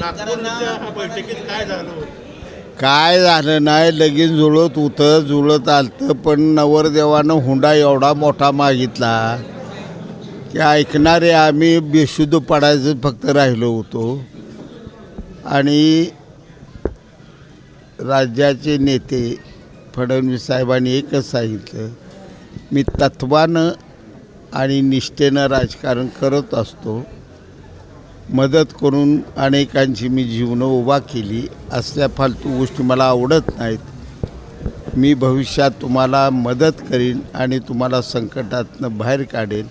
नागपूरच्या बैठकीत काय झालं काय झालं नाही लगीन जुळत होतं जुळत आलतं पण नवरदेवानं हुंडा एवढा मोठा मागितला की ऐकणारे आम्ही बेशुद्ध पडायचं फक्त राहिलो होतो. आणि राज्याचे नेते फडणवीस साहेबांनी एकच सांगितलं मी तत्वानं आणि निष्ठेनं राजकारण करत असतो. मदत करून अनेकांची मी जीवनं उभा केली असल्या फालतू गोष्टी मला आवडत नाहीत. मी भविष्यात तुम्हाला मदत करीन आणि तुम्हाला संकटातनं बाहेर काढेन.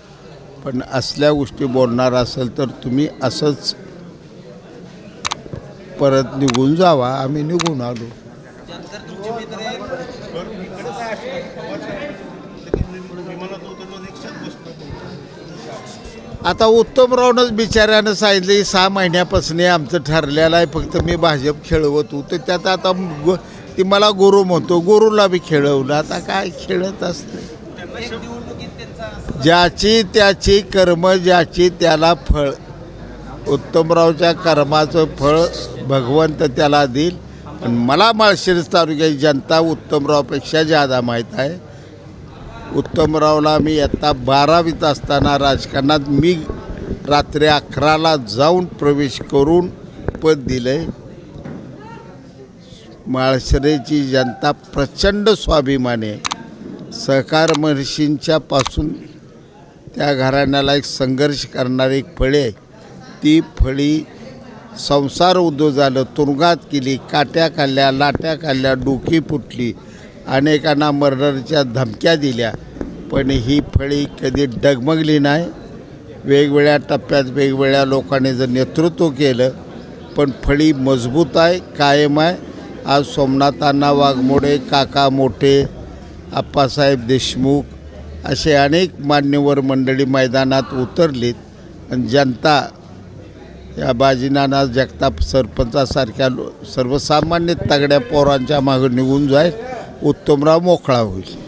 पण असल्या गोष्टी बोलणार असेल तर तुम्ही असंच परत निघून जावा. आम्ही निघून आलो. आता उत्तमरावनंच बिचाऱ्यानं सांगितलं की सहा महिन्यापासून आमचं ठरलेलं आहे फक्त मी भाजप खेळवत होतो. त्यात आता गो ती मला गुरु म्हणतो गुरुला बी खेळवलं आता काय खेळत असते ज्याची त्याची कर्म ज्याची त्याला फळ. उत्तमरावच्या कर्माचं फळ भगवंत त्याला देईल. पण मला माळशिरस तालुक्याची जनता उत्तमरावपेक्षा जादा माहीत आहे. उत्तमरावला मी आत्ता बारावीत असताना राजकारणात मी रात्री अकराला जाऊन प्रवेश करून पद दिलं आहे जनता प्रचंड स्वाभिमाने आहे. सहकार महर्षींच्या पासून त्या घराण्याला एक संघर्ष करणारी एक फळी आहे. ती फळी संसार उद्योग झालं तुरुंगात केली काट्या खाल्ल्या लाट्या खाल्ल्या डोकी फुटली. अनेकांना मर्डरच्या धमक्या दिल्या पण ही फळी कधी डगमगली नाही. वेगवेगळ्या टप्प्यात वेगवेगळ्या लोकांनी जर नेतृत्व केलं पण फळी मजबूत आहे कायम आहे. आज सोमनाथांना वाघमोडे काका मोठे आप्पासाहेब देशमुख असे अनेक मान्यवर मंडळी मैदानात उतरलीत आणि जनता या बाजीनाना जगताप सरपंचासारख्या लो सर्वसामान्य तगड्या पोरांच्या मागं निघून जाईल. উত্তমরাও মোখড়া হয়েছে